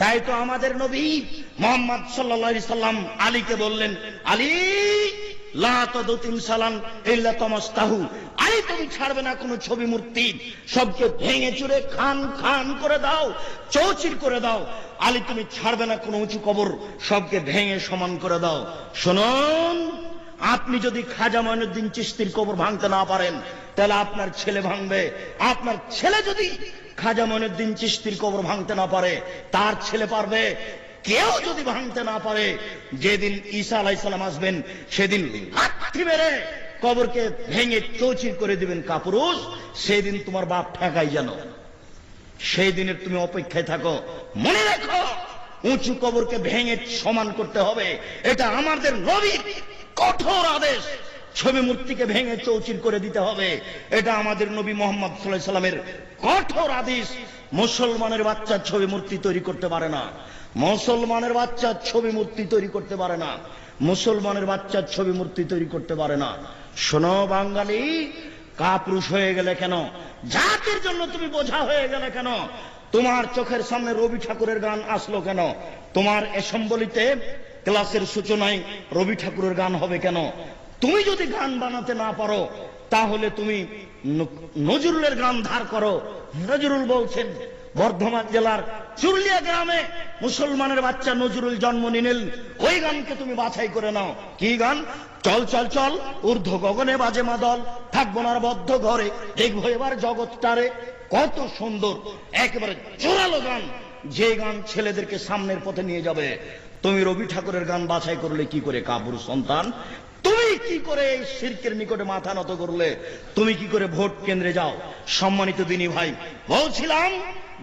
তাই তো আমাদের নবী মোহাম্মদ সাল্লা সাল্লাম আলীকে বললেন, আলী আলী, তুমি ছাড়বে না কোনো ছবি মূর্তি। সবকে ভেঙে চুরে খান খান করে দাও, চৌচির করে দাও। আলী, তুমি ছাড়বে না কোনো উঁচু কবর। সবকে ভেঙে সমান করে দাও। শুনুন আপনি যদি খাজা মঈনুদ্দিন চিস্তির কবর ভাঙতে না পারেন, তাহলে আপনার ছেলে ভাঙবে। আপনার ছেলে যদি খাজা মঈনুদ্দিন চিস্তির কবর ভাঙতে না পারে, তার ছেলে পারবে। কেউ যদি ভাঙতে না পারে, যেদিন ঈসা আলাইসালাম আসবেন, সেদিন লাথি মেরে কবরকে ভেঙে চৌচির করে দিবেন কাপুরুষ। সেদিন তোমার বাপ ঠেকাই জানো সেই দিনের তুমি অপেক্ষায় থাকো। মনে রাখো, উঁচু কবরকে ভেঙে সমান করতে হবে। এটা আমাদের নবীর কঠোর আদেশ। ছবি মূর্তিকে ভেঙে চৌচির করে দিতে হবে। এটা আমাদের নবী মোহাম্মদ সাল্লামের কঠোর আদেশ। মুসলমানের বাচ্চা ছবি মূর্তি তৈরি করতে পারে না। মুসলমানের বাচ্চা ছবি মূর্তি তৈরি করতে পারে না। মুসলমানের বাচ্চার ছবি মূর্তি তৈরি করতে পারে না। শোনো বাঙালি, কাপুরুষ হয়ে গেলে কেন? জাতির জন্য তুমি বোঝা হয়ে গেলে কেন? তোমার চোখের সামনে রবি ঠাকুরের গান আসলো কেন? তোমার অ্যাসেম্বলিতে ক্লাসের সূচনায় রবি ঠাকুরের গান হবে কেন? তুমি যদি গান বানাতে না পারো, তাহলে তুমি নজরুলের গান ধার করো। নজরুল বলছেন, বর্ধমান জেলার চুরলিয়া গ্রামে মুসলমানের বাচ্চা নজরুল জন্ম নিলেন। ওই গানকে তুমি বাছাই করে নাও। কি গান? চল চল চল, ঊর্ধ্ব গগনে বাজে মাদল, থাকব না বদ্ধ ঘরে। দেখব এবার জগৎটারে কত সুন্দর, একেবারে জোরালো গান। যে গান ছেলেদেরকে সামনের পথে নিয়ে যাবে, তুমি রবি ঠাকুরের গান বাছাই করলে কি করে কাবুর সন্তান? তুমি কি করে এই শিরকের নিকটে মাথা নত করলে? তুমি কি করে ভোট কেন্দ্রে যাও? সম্মানিত দিনী ভাই, বলছিলাম,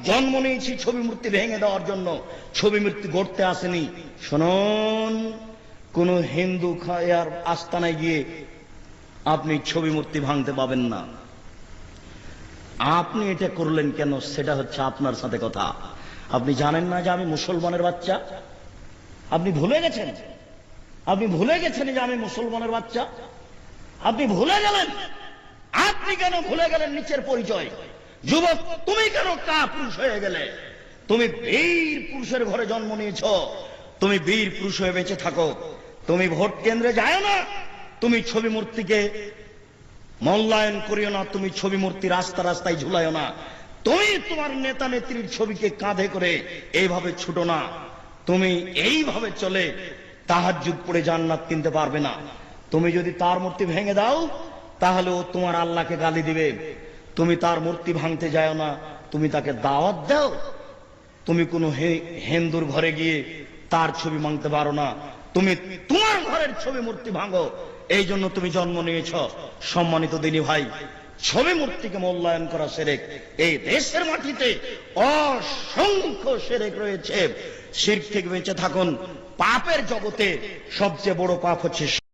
জন্ম নিয়েছি ছবি মূর্তি ভেঙে দেওয়ার জন্য। ছবি মূর্তি গড়তে আসেনি। শুনুন, কোন হিন্দু খায়ার আস্তানায় গিয়ে আপনি ছবি মূর্তি ভাঙতে পাবেন না। আপনি এটা করলেন কেন? সেটা হচ্ছে আপনার সাথে কথা। আপনি জানেন না যে আমি মুসলমানের বাচ্চা? আপনি ভুলে গেছেন? আপনি ভুলে গেছেন যে আমি মুসলমানের বাচ্চা? আপনি ভুলে গেলেন? আপনি কেন ভুলে গেলেন নিচের পরিচয়? যুবক, তুমি কেন কা পুরুষ হয়ে গেলে? তুমি বীর পুরুষের ঘরে জন্ম নিয়েছ। তুমি বীর পুরুষ হয়ে বেঁচে থাকো। তুমি ভোট কেন্দ্রে যায় না। তুমি ছবি মূর্তিকে মূল্যায়ন করিও না। তুমি ছবি মূর্তি রাস্তা রাস্তায় ঝুলাইও না। তুমি তোমার নেতা নেত্রীর ছবিকে কাঁধে করে এইভাবে ছুটো না। তুমি এইভাবে চলে তাহার যুগ পড়ে জান্নাত কিনতে পারবে না। তুমি যদি তার মূর্তি ভেঙে দাও, তাহলে ও তোমার আল্লাহকে গালি দিবে। তুমি তার মূর্তি ভাঙতে যাও না, তুমি তাকে দাওয়াত দাও। তুমি কোনো হিন্দুর ঘরে গিয়ে তার ছবি ভাঙতে পারো না। তুমি তোমার ঘরের ছবি মূর্তি ভাঙো। এই জন্য তুমি জন্ম নিয়েছ। সম্মানিত দিনী ভাই ছবি মূর্তিকে মূল্যায়ন করা সেরেক। এই দেশের মাটিতে অসংখ্য সেরেক রয়েছে। শির থেকে বেঁচে থাকুন। পাপের জগতে সবচেয়ে বড় পাপ হচ্ছে